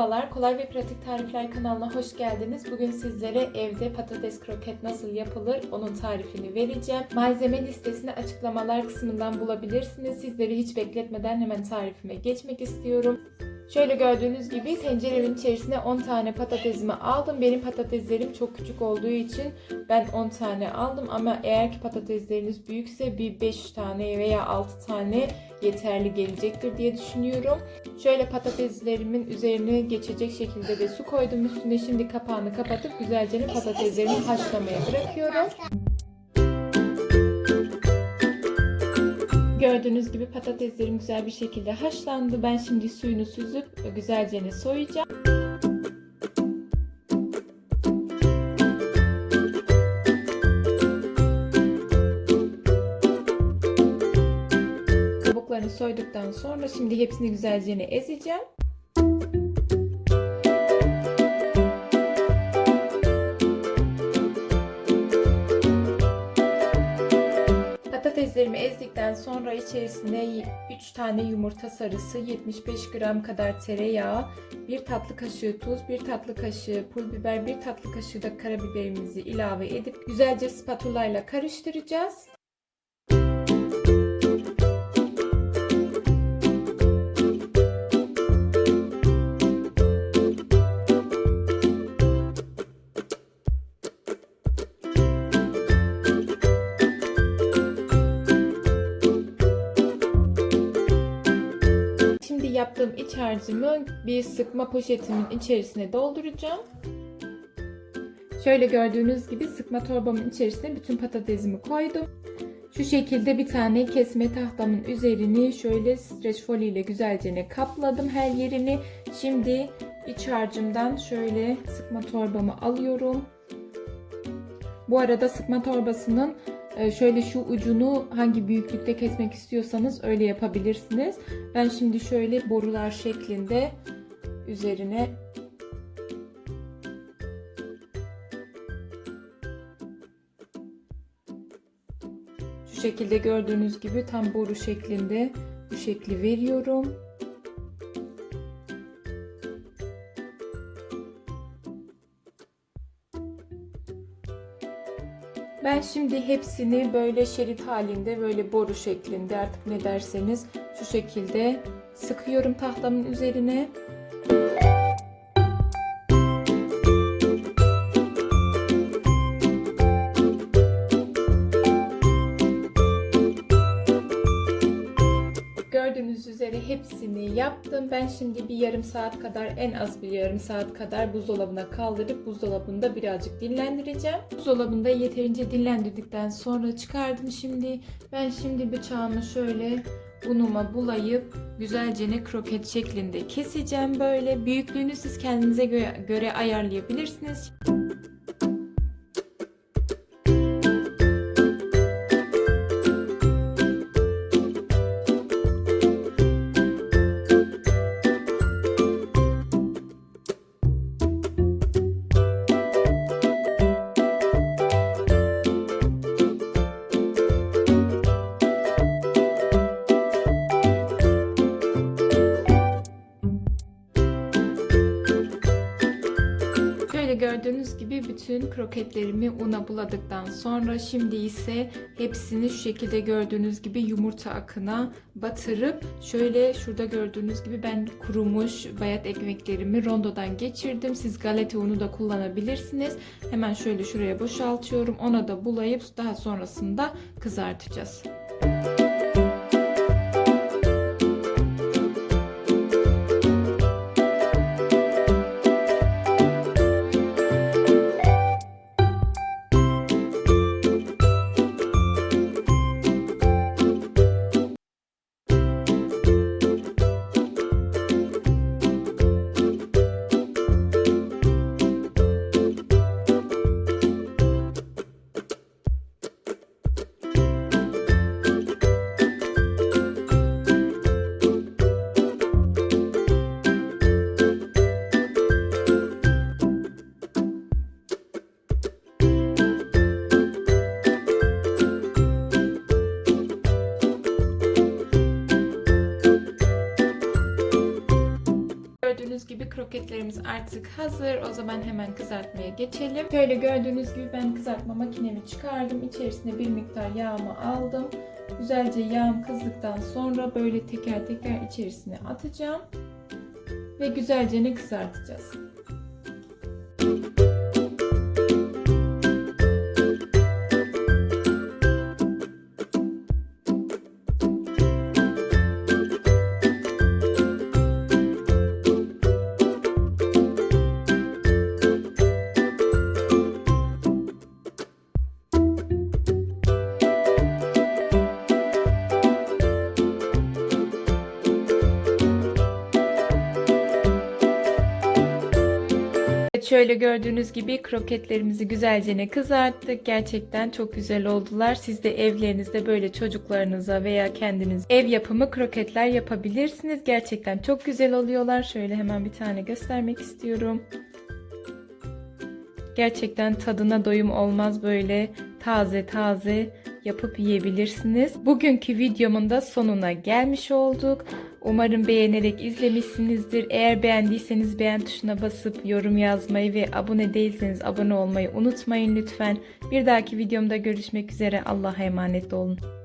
Merhabalar, Kolay ve Pratik Tarifler kanalına hoş geldiniz. Bugün sizlere evde patates kroket nasıl yapılır onun tarifini vereceğim. Malzeme listesini açıklamalar kısmından bulabilirsiniz. Sizleri hiç bekletmeden hemen tarifime geçmek istiyorum. Şöyle gördüğünüz gibi tenceremin içerisine 10 tane patatesimi aldım. Benim patateslerim çok küçük olduğu için ben 10 tane aldım ama eğer ki patatesleriniz büyükse bir 5 tane veya 6 tane yeterli gelecektir diye düşünüyorum. Şöyle patateslerimin üzerine geçecek şekilde de su koydum üstüne. Şimdi kapağını kapatıp güzelce patateslerimi haşlamaya bırakıyorum. Gördüğünüz gibi patateslerim güzel bir şekilde haşlandı. Ben şimdi suyunu süzüp güzelce soyacağım. Kabuklarını soyduktan sonra şimdi hepsini güzelce ezeceğim. Patateslerimi ezdikten sonra içerisine 3 tane yumurta sarısı, 75 gram kadar tereyağı, 1 tatlı kaşığı tuz, 1 tatlı kaşığı pul biber, 1 tatlı kaşığı da karabiberimizi ilave edip güzelce spatula ile karıştıracağız. İç harcımı bir sıkma poşetimin içerisine dolduracağım. Şöyle gördüğünüz gibi sıkma torbamın içerisine bütün patatesimi koydum. Şu şekilde bir tane kesme tahtamın üzerini şöyle streç folyo ile güzelce kapladım her yerini. Şimdi iç harcımdan şöyle sıkma torbamı alıyorum. Bu arada sıkma torbasının şöyle şu ucunu hangi büyüklükte kesmek istiyorsanız öyle yapabilirsiniz. Ben şimdi şöyle borular şeklinde üzerine şu şekilde gördüğünüz gibi tam boru şeklinde bu şekli veriyorum. Ben şimdi hepsini böyle şerit halinde böyle boru şeklinde artık ne derseniz şu şekilde sıkıyorum tahtamın üzerine. Gördüğünüz üzere hepsini yaptım. Ben şimdi bir yarım saat kadar en az bir yarım saat kadar buzdolabına kaldırıp buzdolabında birazcık dinlendireceğim. Buzdolabında yeterince dinlendirdikten sonra çıkardım şimdi. Ben şimdi bıçağımı şöyle unuma bulayıp güzelce ne kroket şeklinde keseceğim böyle. Büyüklüğünü siz kendinize göre, göre ayarlayabilirsiniz. Gördüğünüz gibi bütün kroketlerimi una buladıktan sonra şimdi ise hepsini şu şekilde gördüğünüz gibi yumurta akına batırıp şöyle şurada gördüğünüz gibi ben kurumuş bayat ekmeklerimi rondodan geçirdim. Siz galeta unu da kullanabilirsiniz. Hemen şöyle şuraya boşaltıyorum. Ona da bulayıp daha sonrasında kızartacağız. Kroketlerimiz artık hazır. O zaman hemen kızartmaya geçelim. Şöyle gördüğünüz gibi ben kızartma makinemi çıkardım. İçerisine bir miktar yağımı aldım. Güzelce yağım kızdıktan sonra böyle teker teker içerisine atacağım. Ve güzelce ne kızartacağız. Şöyle gördüğünüz gibi kroketlerimizi güzelce kızarttık. Gerçekten çok güzel oldular. Siz de evlerinizde böyle çocuklarınıza veya kendiniz ev yapımı kroketler yapabilirsiniz. Gerçekten çok güzel oluyorlar. Şöyle hemen bir tane göstermek istiyorum. Gerçekten tadına doyum olmaz böyle taze taze yapıp yiyebilirsiniz. Bugünkü videomun da sonuna gelmiş olduk. Umarım beğenerek izlemişsinizdir. Eğer beğendiyseniz beğen tuşuna basıp yorum yazmayı ve abone değilseniz abone olmayı unutmayın lütfen. Bir dahaki videomda görüşmek üzere. Allah'a emanet olun.